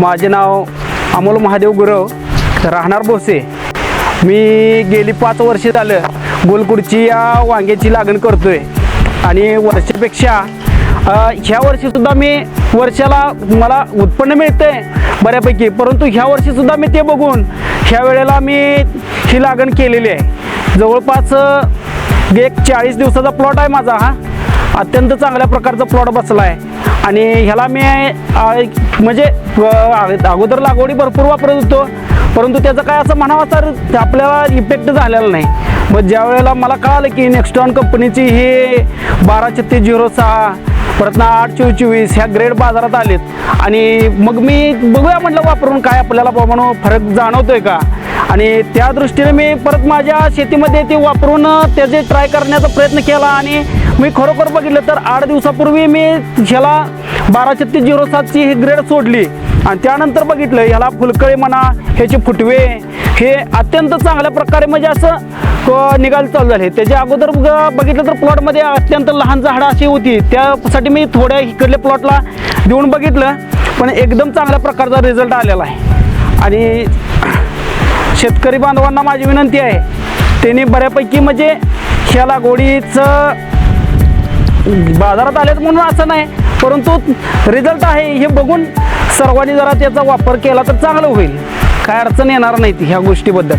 माझे नाव अमोल महादेव गुरव राहणार भोसे. मी गेली पाच वर्ष झालं गोलकुडची या वांग्याची लागण करतोय. आणि वर्षापेक्षा ह्या वर्षीसुद्धा मी वर्षाला मला उत्पन्न मिळतंय बऱ्यापैकी. परंतु ह्या वर्षीसुद्धा मी ते बघून ह्या वेळेला मी ही लागण केलेली आहे. जवळपास एक चाळीस दिवसाचा प्लॉट आहे माझा हा. अत्यंत चांगल्या प्रकारचा प्लॉट बसला आहे आणि ह्याला मी म्हणजे अगोदर लागवडी भरपूर वापरत होतो. परंतु त्याचं काय असं म्हणावं तर आपल्याला इफेक्ट झालेला नाही. मग ज्या वेळेला मला कळालं की नेक्स्टॉन कंपनीची ही बारा छत्तीस झिरो सहा परत ना आठ चोवीस चोवीस ह्या ग्रेड बाजारात आलेत. आणि मग मी बघूया म्हटलं वापरून काय आपल्याला बाबा म्हणून फरक जाणवतोय का? आणि त्या दृष्टीने मी परत माझ्या शेतीमध्ये ते वापरून त्याचे ट्राय करण्याचा प्रयत्न केला आणि मी खरोखर बघितलं तर आठ दिवसापूर्वी मी ह्याला बारा छत्तीस झिरो सातची ही ग्रेड सोडली. आणि त्यानंतर बघितलं ह्याला फुलकळे म्हणा ह्याचे फुटवे हे अत्यंत चांगल्या प्रकारे म्हणजे असं क- निघायला चालू झाले. त्याच्या अगोदर बघितलं तर प्लॉटमध्ये अत्यंत लहान झाडं अशी होती. त्यासाठी मी थोड्या इकडल्या प्लॉटला देऊन बघितलं पण एकदम चांगल्या प्रकारचा रिझल्ट आलेला आहे. आणि शेतकरी बांधवांना माझी विनंती आहे. त्यांनी बऱ्यापैकी म्हणजे ह्या लागवडीचं बाजारात आलेत म्हणून असं नाही परंतु रिझल्ट आहे हे बघून सर्वांनी जरा त्याचा वापर केला तर चांगलं होईल. काय अडचण येणार नाही ती ह्या गोष्टीबद्दल.